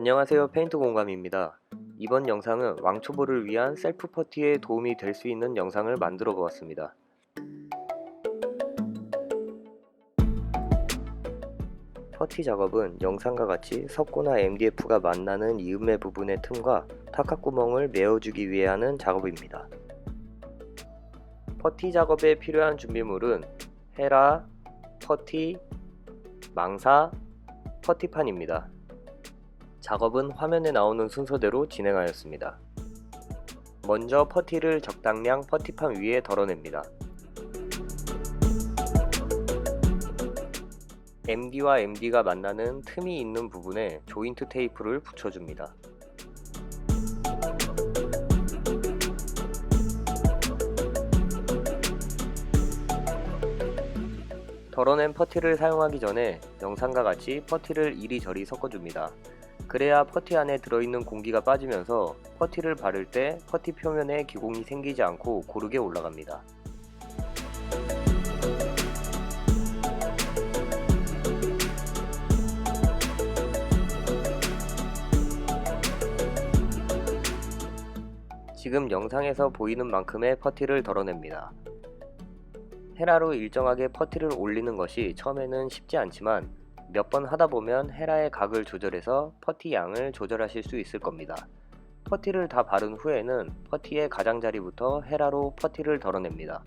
안녕하세요 페인트 공감입니다. 이번 영상은 왕초보를 위한 셀프 퍼티에 도움이 될 수 있는 영상을 만들어 보았습니다. 퍼티 작업은 영상과 같이 석고나 MDF가 만나는 이음매 부분의 틈과 타카구멍을 메어주기 위해 하는 작업입니다. 퍼티 작업에 필요한 준비물은 헤라, 퍼티, 망사, 퍼티판입니다. 작업은 화면에 나오는 순서대로 진행하였습니다. 먼저 퍼티를 적당량 퍼티판 위에 덜어냅니다. MD와 MD가 만나는 틈이 있는 부분에 조인트 테이프를 붙여줍니다. 덜어낸 퍼티를 사용하기 전에 영상과 같이 퍼티를 이리저리 섞어줍니다. 그래야 퍼티 안에 들어있는 공기가 빠지면서 퍼티를 바를 때 퍼티 표면에 기공이 생기지 않고 고르게 올라갑니다. 지금 영상에서 보이는 만큼의 퍼티를 덜어냅니다. 헤라로 일정하게 퍼티를 올리는 것이 처음에는 쉽지 않지만 몇 번 하다 보면 헤라의 각을 조절해서 퍼티 양을 조절하실 수 있을 겁니다. 퍼티를 다 바른 후에는 퍼티의 가장자리부터 헤라로 퍼티를 덜어냅니다.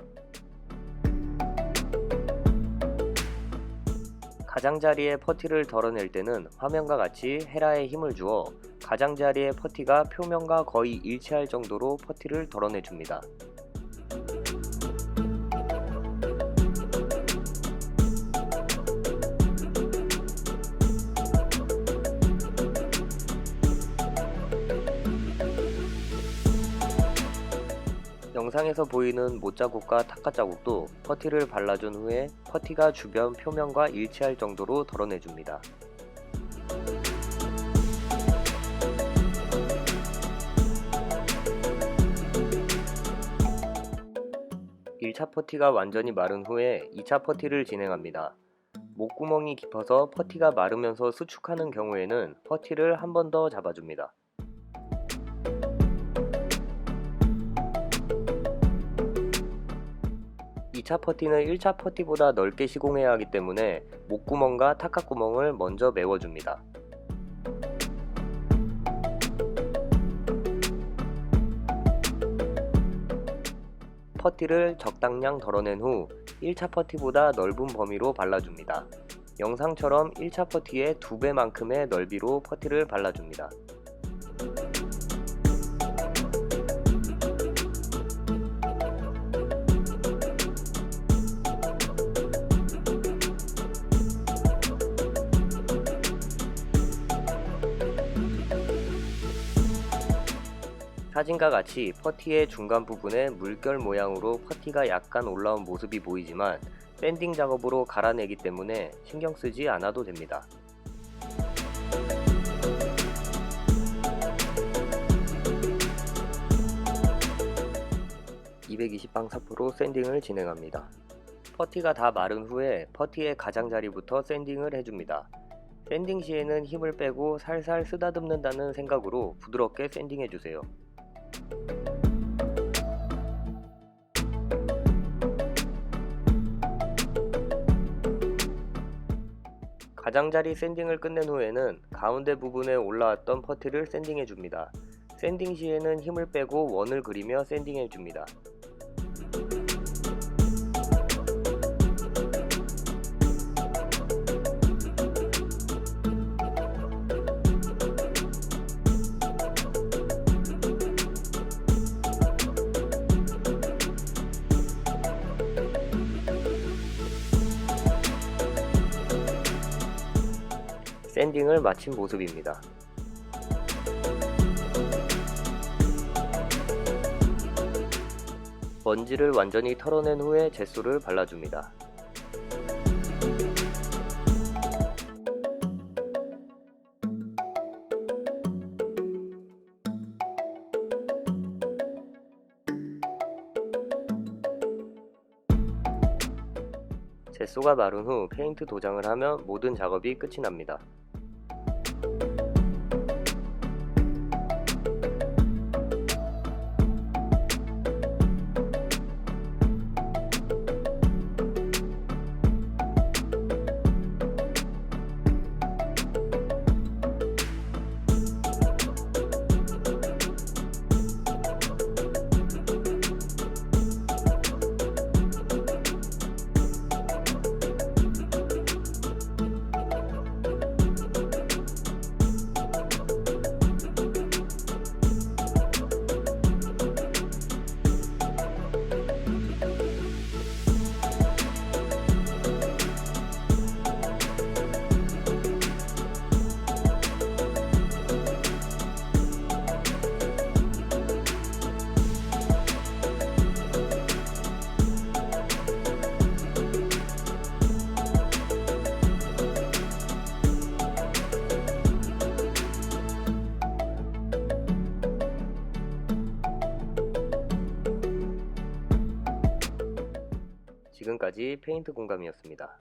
가장자리에 퍼티를 덜어낼 때는 화면과 같이 헤라에 힘을 주어 가장자리의 퍼티가 표면과 거의 일치할 정도로 퍼티를 덜어내 줍니다. 영상에서 보이는 못자국과 타카자국도 퍼티를 발라준 후에 퍼티가 주변 표면과 일치할 정도로 덜어내줍니다. (1차) 퍼티가 완전히 마른 후에 (2차) 퍼티를 진행합니다. 목구멍이 깊어서 퍼티가 마르면서 수축하는 경우에는 퍼티를 한 번 더 잡아줍니다. 2차 퍼티는 1차 퍼티보다 넓게 시공해야 하기 때문에 목구멍과 타카구멍을 먼저 메워줍니다. 퍼티를 적당량 덜어낸 후 1차 퍼티보다 넓은 범위로 발라줍니다. 영상처럼 1차 퍼티의 2배만큼의 넓이로 퍼티를 발라줍니다. 사진과 같이 퍼티의 중간 부분에 물결 모양으로 퍼티가 약간 올라온 모습이 보이지만 밴딩 작업으로 갈아내기 때문에 신경 쓰지 않아도 됩니다. (220방 사포로) 샌딩을 진행합니다. 퍼티가 다 마른 후에 퍼티의 가장자리부터 샌딩을 해줍니다. 샌딩 시에는 힘을 빼고 살살 쓰다듬는다는 생각으로 부드럽게 샌딩해주세요. 가장자리 샌딩을 끝낸 후에는 가운데 부분에 올라왔던 퍼티를 샌딩해 줍니다. 샌딩 시에는 힘을 빼고 원을 그리며 샌딩해 줍니다. 샌딩을 마친 모습입니다. 먼지를 완전히 털어낸 후에 젯소를 발라줍니다. 젯소가 마른 후 페인트 도장을 하면 모든 작업이 끝이 납니다. 지금까지 페인트 공감이었습니다.